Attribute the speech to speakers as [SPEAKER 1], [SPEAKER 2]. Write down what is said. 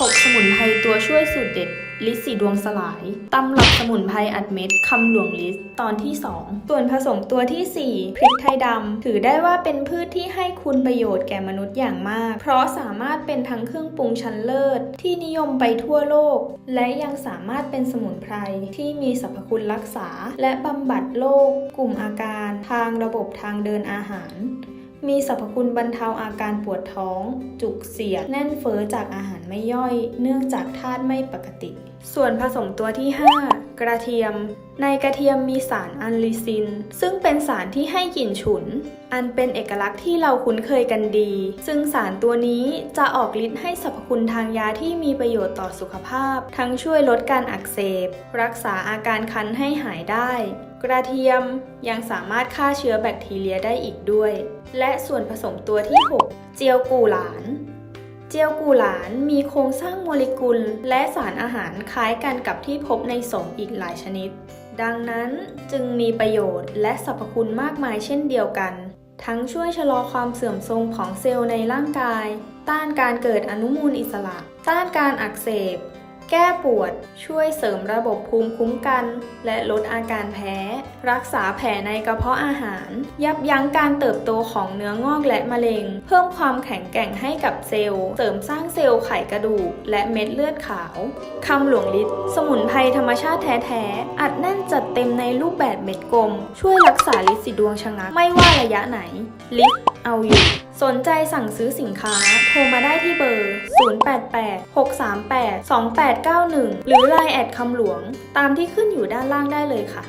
[SPEAKER 1] 6 สมุนไพรตัวช่วยสูตรเด็ด ลิสสีดวงสลาย ตำรับสมุนไพรอัดเม็ด คำหลวงลิสตอนที่ 2 ส่วนผสมตัวที่ 4 พริกไทยดำ ถือได้ว่าเป็นพืชที่ให้คุณประโยชน์แก่มนุษย์อย่างมาก เพราะสามารถเป็นทั้งเครื่องปรุงชั้นเลิศ ที่นิยมไปทั่วโลก และยังสามารถเป็นสมุนไพรที่มีสรรพคุณรักษา และบำบัดโรคกลุ่มอาการ ทางระบบทางเดินอาหาร มีสรรพคุณบรรเทาอาการปวดท้อง จุกเสียด แน่นเฟ้อจากอาหารไม่ย่อย เนื่องจากธาตุไม่ปกติ ส่วนผสมตัวที่ 5 กระเทียม ในกระเทียมมีสารอันลิซิน ซึ่งเป็นสารที่ให้กลิ่นฉุน อันเป็นเอกลักษณ์ที่เราคุ้นเคยกันดี ซึ่งสารตัวนี้จะออกฤทธิ์ให้สรรพคุณทางยาที่มีประโยชน์ต่อสุขภาพ ทั้งช่วยลดการอักเสบ รักษาอาการคันให้หายได้ กระเทียมยังสามารถฆ่าเชื้อแบคทีเรียได้อีกด้วย และส่วนผสมตัวที่ 6 เจียวกูหลาน เจียวกูหลานมีโครงสร้างโมเลกุล และสารอาหารคล้ายกันกับที่พบในสมอีกหลายชนิด ดังนั้นจึงมีประโยชน์และสรรพคุณมากมายเช่นเดียวกัน ทั้งช่วยชะลอความเสื่อมทรงของเซลล์ในร่างกาย ต้านการเกิดอนุมูลอิสระ ต้านการอักเสบ แก้ปวด ช่วยเสริมระบบภูมิคุ้มกัน และลดอาการแพ้ รักษาแผลในกระเพาะอาหาร ยับยั้งการเติบโตของเนื้องอกและมะเร็ง เพิ่มความแข็งแกร่งให้กับเซลล์ เสริมสร้างเซลล์ไขกระดูก และเม็ดเลือดขาว คำหลวงฤทธิ์สมุนไพรธรรมชาติแท้ๆ อัดแน่นจัดเต็มในรูปแบบเม็ดกลม ช่วยรักษาลิดสีดวงชะงัก ไม่ว่าระยะไหน ลิดเอาอยู่ สนใจสั่งซื้อสินค้า โทรมาได้ที่เบอร์ 088 638 2891 หรือ Line แอดคำหลวง ตามที่ขึ้นอยู่ด้านล่างได้เลยค่ะ